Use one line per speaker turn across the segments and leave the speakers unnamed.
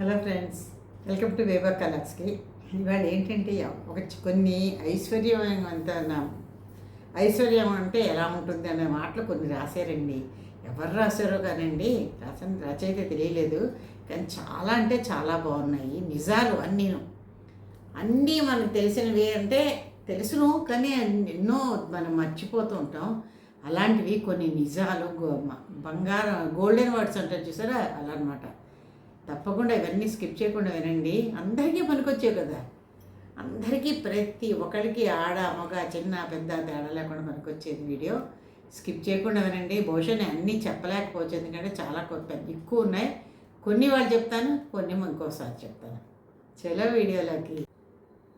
Hello friends welcome to weaver కలర్స్కి ఇవాళ ఏంటంటే ఒక కొన్ని కొన్ని ఐశ్వర్యవంత ఐశ్వర్యం అంటే ఎలా ఉంటుంది అనే మాటలు కొన్ని రాశారండి. ఎవరు రాశారో కానండి రాసిన రచయిత తెలియలేదు. కానీ చాలా అంటే చాలా బాగున్నాయి. నిజాలు అన్నీను అన్నీ మనకు తెలిసినవి అంటే తెలుసును కానీ ఎన్నో మనం మర్చిపోతూ ఉంటాం. అలాంటివి కొన్ని నిజాలు గో- బంగారం గోల్డెన్ వర్డ్స్ అంటారు చూసారా? అలా అనమాట తప్పకుండా ఇవన్నీ స్కిప్ చేయకుండా వినండి. అందరికీ పనికొచ్చాయి కదా. అందరికీ ప్రతి ఒక్కరికి ఆడ మగ చిన్న పెద్ద తేడా లేకుండా పనికొచ్చేది వీడియో. స్కిప్ చేయకుండా వినండి. బహుశా నేను అన్నీ చెప్పలేకపోవచ్చు. ఎందుకంటే చాలా కొత్త ఎక్కువ ఉన్నాయి. కొన్ని వాళ్ళు చెప్తాను కొన్ని ఇంకోసారి చెప్తాను. చలో వీడియోలోకి.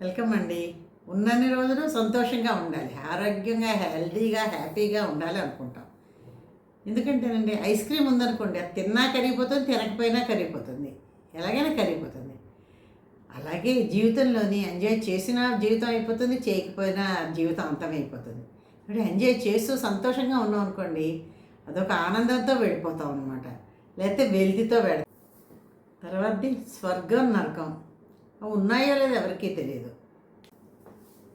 వెల్కమ్ అండి. ఉన్నన్ని రోజులు సంతోషంగా ఉండాలి. ఆరోగ్యంగా హెల్దీగా హ్యాపీగా ఉండాలి అనుకుంటాం. ఎందుకంటేనండి ఐస్ క్రీమ్ ఉందనుకోండి అది తిన్నా కరిగిపోతుంది తినకపోయినా కరిగిపోతుంది. ఎలాగైనా కరిగిపోతుంది. అలాగే జీవితంలోని ఎంజాయ్ చేసినా జీవితం అయిపోతుంది చేయకపోయినా జీవితం అంతమైపోతుంది ఇప్పుడు ఎంజాయ్ చేస్తూ సంతోషంగా ఉన్నాం అనుకోండి అదొక ఆనందంతో వెళ్ళిపోతాం అనమాట లేకపోతే వెలితితో వెళ తర్వాతది స్వర్గం నరకం. ఉన్నాయో లేదో ఎవరికీ తెలియదు.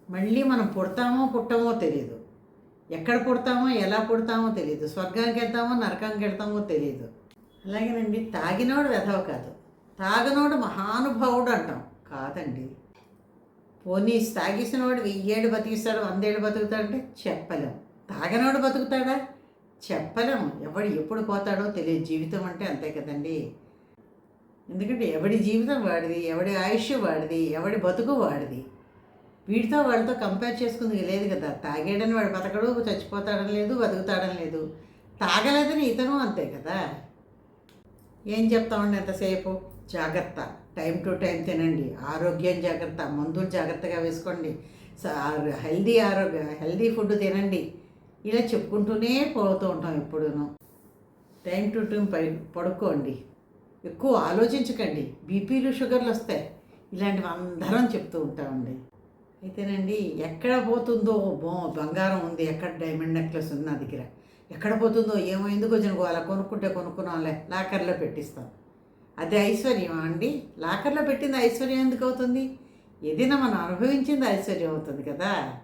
మళ్ళీ మనం పుడతామో పుట్టమో తెలియదు. ఎక్కడ పుడతామో ఎలా పుడతామో తెలియదు స్వర్గానికి వెళ్తామో నరకానికి వెళ్తామో తెలియదు అలాగేనండి తాగినోడు వెధవ కాదు. తాగనోడు మహానుభావుడు అంటాం. కాదండి. పోనీ తాగేసినవాడు వెయ్యేడు బతికిస్తాడు వందేళ్ళు బతుకుతాడంటే చెప్పలేం. తాగనోడు బతుకుతాడా? చెప్పలేం. ఎవడు ఎప్పుడు పోతాడో తెలియదు. జీవితం అంటే అంతే కదండి. ఎందుకంటే ఎవడి జీవితం వాడిది ఎవడి ఆయుష్ వాడిది ఎవడి బతుకు వాడిది. వీడితో వాళ్ళతో కంపేర్ చేసుకుంది లేదు కదా. తాగేడని వాడు బతకడు చచ్చిపోతాడని లేదు బతుకుతాడని లేదు. తాగలేదని ఇతను అంతే కదా. ఏం చెప్తామండి ఎంతసేపు? జాగ్రత్త. టైం టు టైం తినండి. ఆరోగ్యం జాగ్రత్త. మందులు జాగ్రత్తగా వేసుకోండి. హెల్దీ ఆరోగ్య హెల్దీ ఫుడ్ తినండి. ఇలా చెప్పుకుంటూనే పోతూ ఉంటాం ఎప్పుడూను. టైం టు టైం పై పడుకోండి. ఎక్కువ ఆలోచించకండి. బీపీలు షుగర్లు వస్తాయి. ఇలాంటివి అందరం చెప్తూ ఉంటామండి. అయితేనండి ఎక్కడ పోతుందో బో బంగారం ఉంది ఎక్కడ డైమండ్ నెక్లెస్ ఉంది నా దగ్గర. ఎక్కడ పోతుందో ఏమో ఎందుకు వచ్చిన అలా కొనుక్కుంటే కొనుక్కున్నాంలే లాకర్లో పెట్టిస్తాం. అదే ఐశ్వర్యం అండి. లాకర్లో పెట్టింది ఐశ్వర్యం ఎందుకు అవుతుంది? ఏదైనా మనం అనుభవించింది ఐశ్వర్యం అవుతుంది కదా.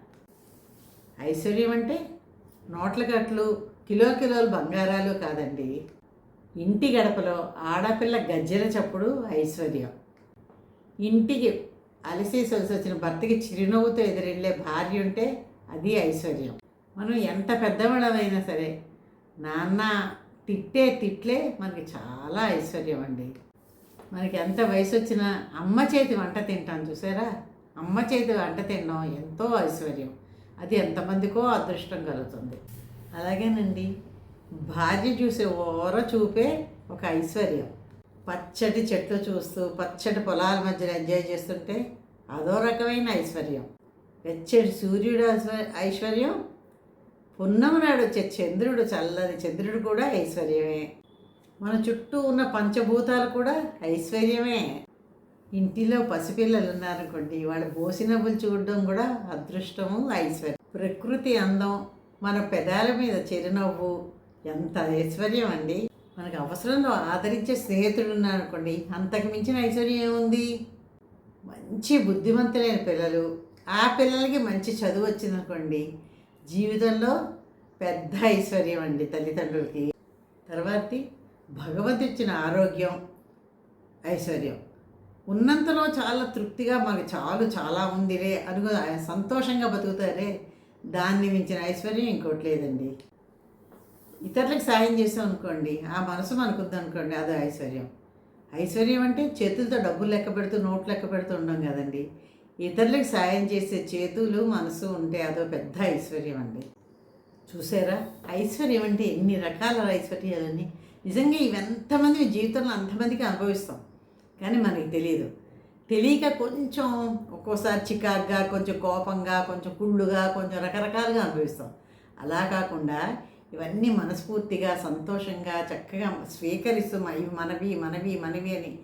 ఐశ్వర్యం అంటే నోట్ల గట్లు కిలో కిలోలు బంగారాలు కాదండి. ఇంటి గడపలో ఆడపిల్ల గజ్జెల చప్పుడు ఐశ్వర్యం. ఇంటికి అలసి సొలిసి వచ్చిన భర్తకి చిరునవ్వుతో ఎదురెళ్ళే భార్య ఉంటే అది ఐశ్వర్యం. మనం ఎంత పెద్దవాళ్ళమైనా సరే నాన్న తిట్టే తిట్లే మనకి చాలా ఐశ్వర్యం అండి. మనకి ఎంత వయసు వచ్చినా అమ్మ చేతి వంట తింటాం చూసారా? అమ్మ చేతి వంట తినడం ఎంతో ఐశ్వర్యం. అది ఎంతమందికో అదృష్టం కలుగుతుంది. అలాగేనండి. భార్య చూసే ఓర చూపే ఒక ఐశ్వర్యం. పచ్చటి చెట్లు చూస్తూ పచ్చటి పొలాల మధ్యన ఎంజాయ్ చేస్తుంటే అదో రకమైన ఐశ్వర్యం. వెచ్చటి సూర్యుడు ఐశ్వ- ఐశ్వర్యం. పున్నమి నాడు వచ్చే చంద్రుడు చల్లని చంద్రుడు కూడా ఐశ్వర్యమే. మన చుట్టూ ఉన్న పంచభూతాలు కూడా ఐశ్వర్యమే. ఇంటిలో పసిపిల్లలు ఉన్నారనుకోండి వాళ్ళ బోసినవ్వులు చూడడం కూడా అదృష్టము ఐశ్వర్యం. ప్రకృతి అందం మన పెదాల మీద చిరునవ్వు ఎంత ఐశ్వర్యం అండి. మనకు అవసరంలో ఆదరించే స్నేహితుడు ఉన్నారనుకోండి అంతకు మించిన ఐశ్వర్యం ఏముంది? మంచి బుద్ధిమంతులైన పిల్లలు. ఆ పిల్లలకి మంచి చదువు వచ్చిందనుకోండి జీవితంలో పెద్ద ఐశ్వర్యం అండి తల్లిదండ్రులకి. తర్వాత భగవంతుడు ఇచ్చిన ఆరోగ్యం ఐశ్వర్యం. ఉన్నంతలో చాలా తృప్తిగా మాకు చాలు చాలా ఉందిలే అనుకో సంతోషంగా బతుకుతారే. దాన్ని మించిన ఐశ్వర్యం ఇంకోటి లేదండి. ఇతరులకు సాయం చేసాం అనుకోండి ఆ మనసు మనకు అనుకోండి అదే ఐశ్వర్యం. ఐశ్వర్యం అంటే చేతులతో డబ్బులు లెక్క పెడుతూ నోట్లు లెక్క పెడుతూ ఉండం కదండి. ఇతరులకు సాయం చేసే చేతులు మనసు ఉంటే అదో పెద్ద ఐశ్వర్యం అండి. చూసారా? ఐశ్వర్యం అంటే ఎన్ని రకాల ఐశ్వర్యాలని. నిజంగా ఇవి ఎంతమంది జీవితంలో అంతమందికి అనుభవిస్తాం. కానీ మనకి తెలియదు తెలియక కొంచెం ఒక్కోసారి చికాగ్గా కొంచెం కోపంగా కొంచెం కుళ్ళుగా కొంచెం రకరకాలుగా అనుభవిస్తాం. అలా కాకుండా ఇవన్నీ మనస్ఫూర్తిగా సంతోషంగా చక్కగా స్వీకరిస్తూ ఇవి మనవి మనవి మనవి అని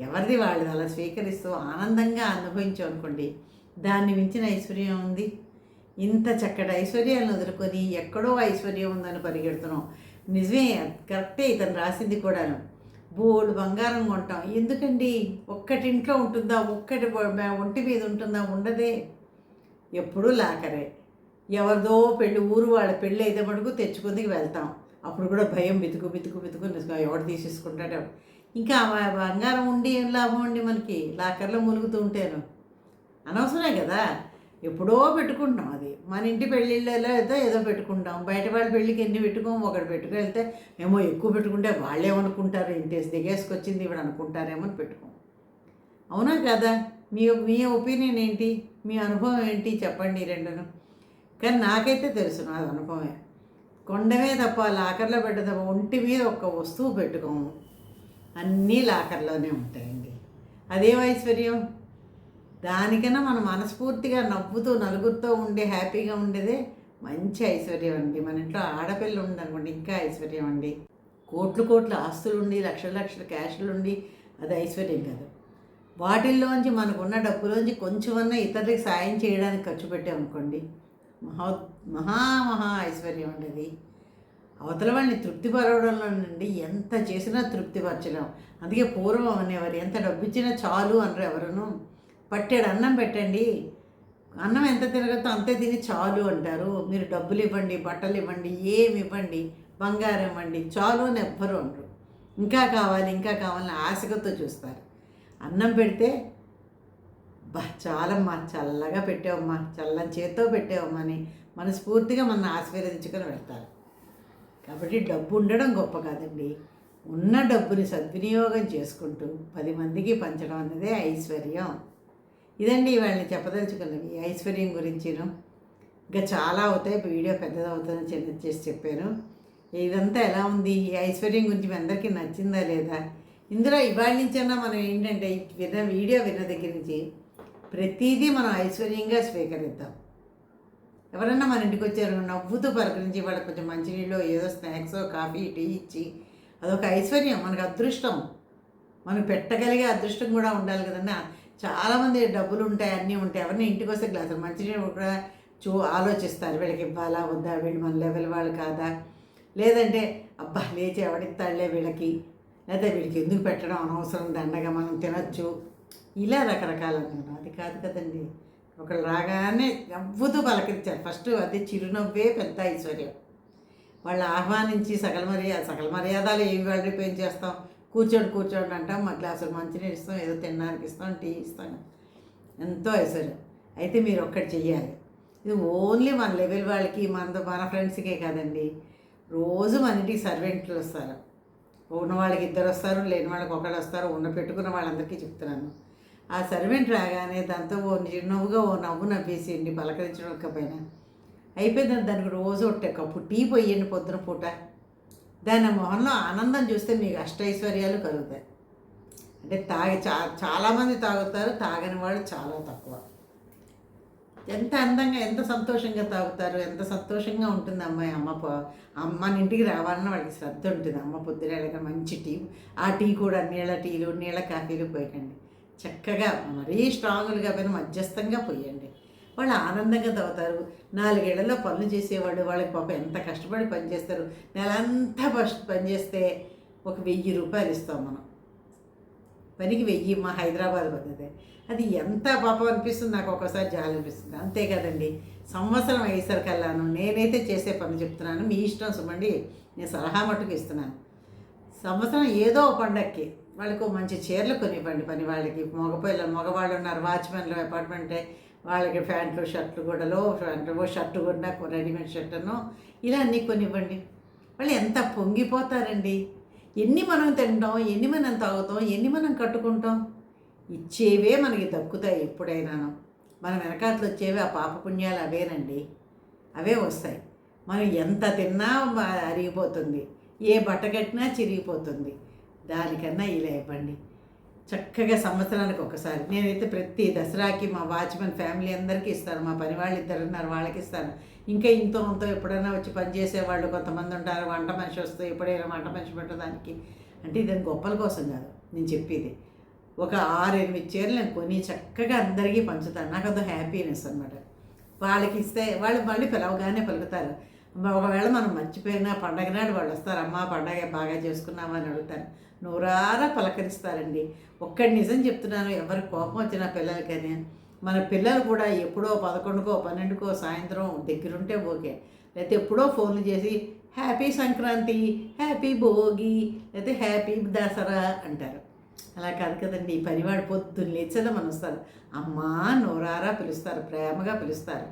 ఎవరిది వాళ్ళది? అలా స్వీకరిస్తూ ఆనందంగా అనుభవించాం అనుకోండి. దాన్ని మించిన ఐశ్వర్యం ఉంది ఇంత చక్కటి ఐశ్వర్యాలను వదులుకొని ఎక్కడో ఐశ్వర్యం ఉందని పరిగెడుతున్నాం. నిజమే కరెక్టే ఇతను రాసింది కూడాను. బోల్డ్ బంగారం కొంటాం. ఎందుకండి? ఒక్కటింట్లో ఉంటుందా? ఒక్కటి ఒంటి మీద ఉంటుందా? ఉండదే. ఎప్పుడూ లాకరే. ఎవరిదో పెళ్ళి ఊరు వాళ్ళ పెళ్ళి అయితే మటుకు తెచ్చుకుందికి వెళ్తాం. అప్పుడు కూడా భయం బితుకు బితుకు బితుకు ఎవడు తీసేసుకుంటాడో. ఇంకా బంగారం ఉండి ఏం లాభం అండి మనకి లాకర్లో ములుగుతూ ఉంటాను అనవసరమే కదా. ఎప్పుడో పెట్టుకుంటాం అది. మన ఇంటి పెళ్ళిళ్ళలో ఏదో ఏదో పెట్టుకుంటాం. బయట వాళ్ళ పెళ్ళికి ఎన్ని పెట్టుకోము ఒకటి పెట్టుకెళ్తే ఏమో ఎక్కువ పెట్టుకుంటే వాళ్ళేమనుకుంటారు ఏమనుకుంటారు? దిగేసుకొచ్చింది ఇవి అనుకుంటారేమో అని పెట్టుకోం అవునా కదా? మీ మీ ఒపీనియన్ ఏంటి? మీ అనుభవం ఏంటి? చెప్పండి రెండును. కానీ నాకైతే తెలుసు నా అనుభవమే. కొండమే తప్ప లాకర్లో పెట్ట ఒంటి మీద ఒక్క వస్తువు పెట్టుకోము. అన్నీ లాకర్లోనే ఉంటాయండి. అదేం ఐశ్వర్యం దానికన్నా మనం మనస్ఫూర్తిగా నవ్వుతూ నలుగురితో ఉండే హ్యాపీగా ఉండేదే మంచి ఐశ్వర్యం అండి. మన ఇంట్లో ఆడపిల్ల ఉందనుకోండి ఇంకా ఐశ్వర్యం అండి. కోట్లు కోట్ల ఆస్తులు ఉండి లక్షల లక్షల క్యాష్లు ఉండి అది ఐశ్వర్యం కాదు. వాటిల్లోంచి మనకున్న డబ్బులోంచి కొంచెమన్నా ఇతరులకు సాయం చేయడానికి ఖర్చు పెట్టామనుకోండి మహా మహా మహా ఐశ్వర్యం అండి అది అవతల వాళ్ళని తృప్తిపరవడంలో నుండి ఎంత చేసినా తృప్తిపరచలేం అందుకే పూర్వం అనేవారు ఎంత డబ్బు ఇచ్చినా చాలు అనరు ఎవరును. పట్టాడు అన్నం పెట్టండి. అన్నం ఎంత తినగతో అంతే తిని చాలు అంటారు. మీరు డబ్బులు ఇవ్వండి బట్టలు ఇవ్వండి ఏమి ఇవ్వండి బంగారం ఇవ్వండి చాలు అని ఎవ్వరు అనరు. ఇంకా కావాలి ఇంకా కావాలని ఆశగతో చూస్తారు. అన్నం పెడితే బా చాలమ్మా చల్లగా పెట్టావమ్మా చల్లని చేత్తో పెట్టావమ్మా అని మనస్ఫూర్తిగా మన ఆశీర్వదించుకొని వెళ్తారు. కాబట్టి డబ్బు ఉండడం గొప్ప కాదండి. ఉన్న డబ్బుని సద్వినియోగం చేసుకుంటూ పది మందికి పంచడం అన్నదే ఐశ్వర్యం. ఇదండి వాళ్ళని చెప్పదలుచుకున్నవి. ఐశ్వర్యం గురించిను ఇంకా చాలా అవుతాయి. వీడియో పెద్దదవుతుందని చిన్న చేసి చెప్పాను. ఇదంతా ఎలా ఉంది? ఈ ఐశ్వర్యం గురించి మీ అందరికీ నచ్చిందా లేదా? ఇందులో ఇవాళ నుంచైనా మనం ఏంటంటే విన్న వీడియో విన్న దగ్గర నుంచి ప్రతిదీ మనం ఐశ్వర్యంగా స్వీకరిద్దాం. ఎవరన్నా మన ఇంటికి వచ్చారు నవ్వుతూ పలకరించి వాళ్ళకి కొంచెం మంచినీళ్ళు ఏదో స్నాక్స్ కాఫీ టీ ఇచ్చి అదొక ఐశ్వర్యం మనకు అదృష్టం. మనం పెట్టగలిగే అదృష్టం కూడా ఉండాలి కదన్నా చాలామంది డబ్బులు ఉంటాయి అన్నీ ఉంటాయి. ఎవరిని ఇంటికి వస్తే గ్లాసులు మంచినీళ్ళు కూడా చూ ఆలోచిస్తారు. వీళ్ళకి ఇవ్వాలా వద్దా? వీళ్ళు మన లెవెల్ వాళ్ళు కాదా? లేదంటే అబ్బా లేచి ఎవడిస్తాడులే వీళ్ళకి? లేదా వీళ్ళకి ఎందుకు పెట్టడం అనవసరం? దండగా మనం తినొచ్చు. ఇలా రకరకాల అది కాదు కదండి. ఒకళ్ళు రాగానే నవ్వుతూ పలకరించారు. ఫస్ట్ అది చిరునవ్వే పెద్ద ఐశ్వర్యం. వాళ్ళు ఆహ్వానించి సకల మర్యాద సకల మర్యాదలు ఏమి వాళ్ళు ఏం చేస్తాం? కూర్చోండి కూర్చోండి అంటాం. మా గ్లాసులు మంచినీరు ఇస్తాం ఏదో తినడానికి ఇస్తాం టీ ఇస్తాం. ఎంతో ఐశ్వర్యం. అయితే మీరు ఒక్కటి చెయ్యాలి. ఇది ఓన్లీ మన లెవెల్ వాళ్ళకి మన మన ఫ్రెండ్స్కే కాదండి. రోజు మన ఇంటికి సర్వెంట్లు వస్తారు. ఉన్న వాళ్ళకి ఇద్దరు వస్తారు లేని వాళ్ళకి ఒకళ్ళు వస్తారు ఉన్న పెట్టుకున్న వాళ్ళందరికీ చెప్తున్నాను. ఆ సర్వెంట్ రాగానే దాంతో ఓ చిరునవ్వుగా ఓ నవ్వు నవ్వేసేయండి పలకరించడం పైన అయిపోయింది దానికి రోజు ఒకటే కప్పు టీ పోయండి పొద్దున పూట. దాని మొహంలో ఆనందం చూస్తే మీకు అష్టైశ్వర్యాలు కలుగుతాయి. అంటే తాగి చా చాలామంది తాగుతారు తాగని వాళ్ళు చాలా తక్కువ. ఎంత అందంగా ఎంత సంతోషంగా తాగుతారు ఎంత సంతోషంగా ఉంటుంది అమ్మాయి అమ్మ అమ్మ మన ఇంటికి రావాలన్న వాళ్ళకి శ్రద్ధ ఉంటుంది. అమ్మ పొద్దున మంచి టీ ఆ టీ కూడా నీళ్ళ టీలు నీళ్ళ కాఫీలు పోయకండి. చక్కగా మరీ స్ట్రాంగ్గా పోయిన మధ్యస్థంగా పోయండి. వాళ్ళు ఆనందంగా తాగుతారు. నాలుగేళ్ళలో పనులు చేసేవాడు వాళ్ళకి పాపం ఎంత కష్టపడి పనిచేస్తారు నెలంతా ఫస్ట్ పనిచేస్తే ఒక వెయ్యి రూపాయలు ఇస్తాం మనం. పనికి వెయ్యి మా హైదరాబాద్ పద్ధతి. అది ఎంత పాపం అనిపిస్తుంది నాకు ఒక్కోసారి జాలి అనిపిస్తుంది. అంతే కదండి. సంవత్సరం అయ్యేసరికల్లాను నేనైతే చేసే పని చెప్తున్నాను. మీ ఇష్టం సుమండి నేను సలహా మట్టుకు ఇస్తున్నాను. సంవత్సరం ఏదో పండక్కి వాళ్ళకు మంచి చీరలు కొనివ్వండి. పని వాళ్ళకి మగపిల్లలు మగవాళ్ళు ఉన్నారు. వాచ్మెన్లు అపార్ట్మెంటే వాళ్ళకి ప్యాంట్లు షర్ట్లు కూడాలో ప్యాంట్లు షర్టు కూడా రెడీమేడ్ షర్టును ఇలా అన్నీ కొనివ్వండి. వాళ్ళు ఎంత పొంగిపోతారండి. ఎన్ని మనం తింటాం ఎన్ని మనం తాగుతాం ఎన్ని మనం కట్టుకుంటాం. ఇచ్చేవే మనకి దక్కుతాయి ఎప్పుడైనాను. మన వెనకాతలు వచ్చేవి ఆ పాపపుణ్యాలు అవేనండి. అవే వస్తాయి. మనం ఎంత తిన్నా అరిగిపోతుంది. ఏ బట్ట కట్టినా చిరిగిపోతుంది. దానికన్నా ఇలా ఇవ్వండి చక్కగా సంవత్సరానికి ఒకసారి. నేనైతే ప్రతి దసరాకి మా వాచ్మెన్ ఫ్యామిలీ అందరికీ ఇస్తాను. మా పని వాళ్ళు ఇద్దరు ఉన్నారు వాళ్ళకి ఇస్తాను. ఇంకా ఇంతో అంతో ఎప్పుడైనా వచ్చి పని చేసేవాళ్ళు కొంతమంది ఉంటారు. వంట మనిషి వస్తే ఎప్పుడైనా వంట మనిషి పెట్టడానికి. అంటే ఇదని గొప్పల కోసం కాదు. నేను చెప్పేది. ఒక ఆరు ఎనిమిది చీరలు నేను కొని చక్కగా అందరికీ పంచుతాను. నాకు అదో హ్యాపీనెస్ అనమాట వాళ్ళకి ఇస్తే వాళ్ళు మళ్ళీ పిలవగానే పలుకుతారు. ఒకవేళ మనం మర్చిపోయినా పండగ నాడు వాళ్ళు వస్తారు. అమ్మ పండగ బాగా చేసుకున్నామా అని అడుగుతాను. నూరారా పలకరిస్తారండి. ఒక్కడి నిజం చెప్తున్నాను ఎవరి కోపం వచ్చిన పిల్లలకని. మన పిల్లలు కూడా ఎప్పుడో పదకొండుకో పన్నెండుకో సాయంత్రం దగ్గరుంటే ఓకే. లేకపోతే ఎప్పుడో ఫోన్లు చేసి హ్యాపీ సంక్రాంతి హ్యాపీ భోగి లేకపోతే హ్యాపీ దసరా అంటారు. అలా కాదు కదండి. ఈ పనివాడు పొద్దున్న లేచేదా మనం వస్తారు అమ్మా నోరారా పిలుస్తారు ప్రేమగా పిలుస్తారు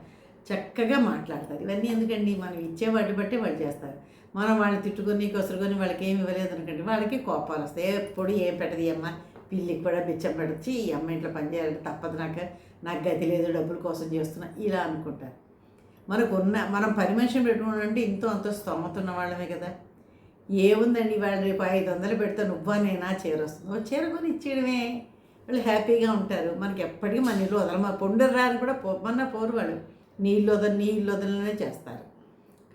చక్కగా మాట్లాడతారు. ఇవన్నీ ఎందుకండి? మనం ఇచ్చే వాటి బట్టి వాళ్ళు చేస్తారు. మనం వాళ్ళని తిట్టుకొని కొసరుకొని వాళ్ళకి ఏమి ఇవ్వలేదు అనుకోండి వాళ్ళకి కోపాలు వస్తాయి. ఎప్పుడు ఏం పెట్టదు అమ్మ? పిల్లికి కూడా బిచ్చం పెడచ్చి ఈ అమ్మ ఇంట్లో పని చేయాలంటే తప్పదు నాకు. నాకు గతి లేదు డబ్బుల కోసం చేస్తున్నా. ఇలా అనుకుంటారు. మనకు ఉన్న మనం పని మనిషిని పెట్టుకున్నామంటే ఇంతో అంత స్తోమత ఉన్న వాళ్ళమే కదా. ఏముందండి వాళ్ళు రేపు ఐదు వందలు పెడితే నువ్వా నేనా చీర వస్తుంది. చీర కొని ఇచ్చేయడమే. వాళ్ళు హ్యాపీగా ఉంటారు. మనకి ఎప్పటికీ మన ఇల్లు వదల మా పొండరు రాని కూడా పొమ్మన్న పోరు వాళ్ళు. నీళ్ళు వదలు నీళ్ళు వదలనే చేస్తారు.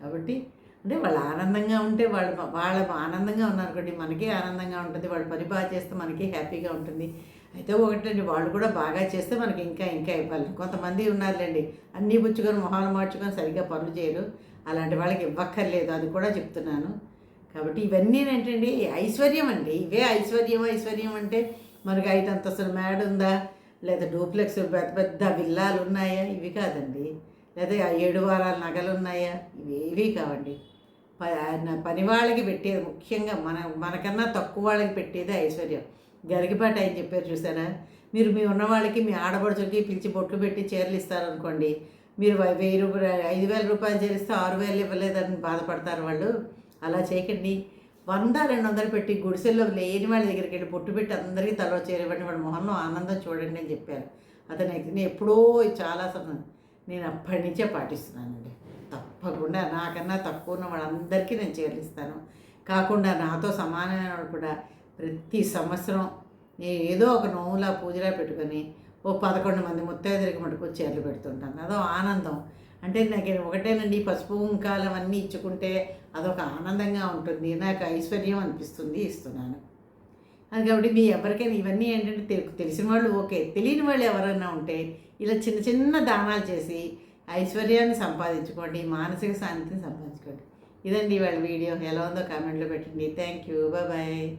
కాబట్టి అంటే వాళ్ళు ఆనందంగా ఉంటే వాళ్ళు వాళ్ళ ఆనందంగా ఉన్నారు కాబట్టి మనకి ఆనందంగా ఉంటుంది. వాళ్ళు పని బాగా చేస్తే మనకి హ్యాపీగా ఉంటుంది. అయితే ఒకటండి వాళ్ళు కూడా బాగా చేస్తే మనకి ఇంకా ఇంకా ఇవ్వాలి. కొంతమంది ఉన్నారులేండి. అన్నీ పుచ్చుకొని మొహాలు మార్చుకొని సరిగ్గా పనులు చేయరు. అలాంటి వాళ్ళకి ఇవ్వక్కర్లేదు. అది కూడా చెప్తున్నాను. కాబట్టి ఇవన్నీ ఏంటండి? ఐశ్వర్యం అండి. ఇవే ఐశ్వర్యం. ఐశ్వర్యం అంటే మనకి ఐదు అంతస్తుల మేడ ఉందా? లేదా డూప్లెక్స్ పెద్ద పెద్ద విల్లాలు ఉన్నాయా? ఇవి కాదండి. లేదా ఏడు వారాల నగలు ఉన్నాయా? ఇవేవి కావండి. ప- పని వాళ్ళకి పెట్టేది ముఖ్యంగా మన మనకన్నా తక్కువ వాళ్ళకి పెట్టేది ఐశ్వర్యం. గరిగిపాట ఆయన చెప్పారు చూసారా? మీరు మీ ఉన్న వాళ్ళకి మీ ఆడపడుచులకి పిలిచి బొట్లు పెట్టి చీరలు ఇస్తారనుకోండి మీరు వెయ్యి రూపాయలు ఐదు వేల రూపాయలు చేరిస్తే ఆరు వేలు ఇవ్వలేదని బాధపడతారు వాళ్ళు. అలా చేయకండి. వంద రెండు వందలు పెట్టి గుడిసెల్లో లేని వాళ్ళ దగ్గరికి వెళ్ళి బొట్టు పెట్టి అందరికీ తలో చేరవండి వాడి మొహంలో ఆనందం చూడండి అని చెప్పారు. అతను నేను ఎప్పుడో చాలా సమయం నేను అప్పటి నుంచే పాటిస్తున్నానండి. తప్పకుండా నాకన్నా తక్కువ ఉన్న వాళ్ళందరికీ నేను చేర్లిస్తాను కాకుండా నాతో సమానమైన వాళ్ళు కూడా ప్రతి సంవత్సరం నేను ఏదో ఒక నోవులా పూజలా పెట్టుకొని ఓ పదకొండు మంది ముత్తైదులకి మటుకు చీరలు పెడుతుంటాను అదో ఆనందం. అంటే నాకు ఒకటేనండి పసుపు ఉంకాలం అన్నీ ఇచ్చుకుంటే అదొక ఆనందంగా ఉంటుంది. నాకు ఐశ్వర్యం అనిపిస్తుంది ఇస్తున్నాను. అది కాబట్టి మీ ఎవరికైనా ఇవన్నీ ఏంటంటే తెలిసిన వాళ్ళు ఓకే. తెలియని వాళ్ళు ఎవరైనా ఉంటే ఇలా చిన్న చిన్న దానాలు చేసి ఐశ్వర్యాన్ని సంపాదించుకోండి మానసిక శాంతిని సంపాదించుకోండి. ఇదండి వాళ్ళ వీడియో. ఎలా ఉందో కామెంట్లో పెట్టండి. Thank you. బాయ్.